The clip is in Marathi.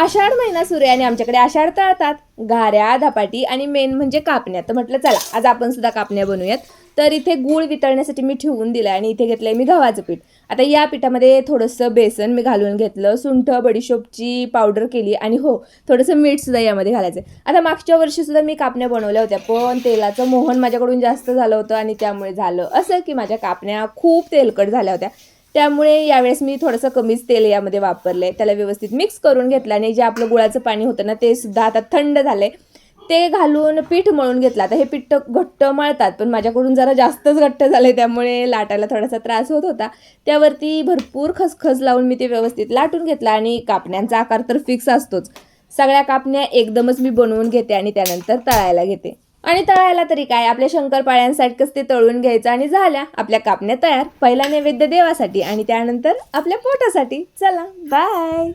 आषाढ महिना सुरू आहे आणि आमच्याकडे आषाढ तळतात. घाऱ्या धपाटी आणि मेन म्हणजे कापण्या. तर म्हटलं चला आज आपण सुद्धा कापण्या बनवूयात. तर इथे गूळ वितळण्यासाठी मी ठेवून दिलं आणि इथे घेतलंय मी गव्हाचं पीठ. आता या पिठामध्ये थोडंसं बेसन मी घालून घेतलं सुंठ बडीशोपची पावडर केली आणि हो थोडंसं मीठसुद्धा यामध्ये घालायचं आता मागच्या वर्षीसुद्धा मी कापण्या बनवल्या होत्या पण तेलाचं मोहन माझ्याकडून जास्त झालं होतं आणि त्यामुळे झालं असं की माझ्या कापण्या खूप तेलकट झाल्या होत्या. त्यामुळे यावेळेस मी थोडंसं कमीच तेल यामध्ये वापरलं आहे त्याला व्यवस्थित मिक्स करून घेतलं आणि जे आपलं गुळाचं पाणी होतं ना ते सुद्धा आता थंड झालं आहे ते घालून पीठ मळून घेतलं. आता हे पीठ घट्ट मळतात पण माझ्याकडून जरा जास्तच घट्ट झाले त्यामुळे लाटायला थोडासा त्रास होत होता. त्यावरती भरपूर खसखस लावून मी ते व्यवस्थित लाटून घेतलं आणि कापण्यांचा आकार तर फिक्स असतोच. सगळ्या कापण्या एकदमच मी बनवून घेते आणि त्यानंतर तळायला घेते. आणि तळायला तरी काय? आपल्या शंकरपाळ्यांसारखंच ते तळून घ्यायचं आणि झाल्या. आपल्या कापण्या तयार. पहिला नैवेद्य देवासाठी आणि त्यानंतर आपल्या पोटासाठी. चला बाय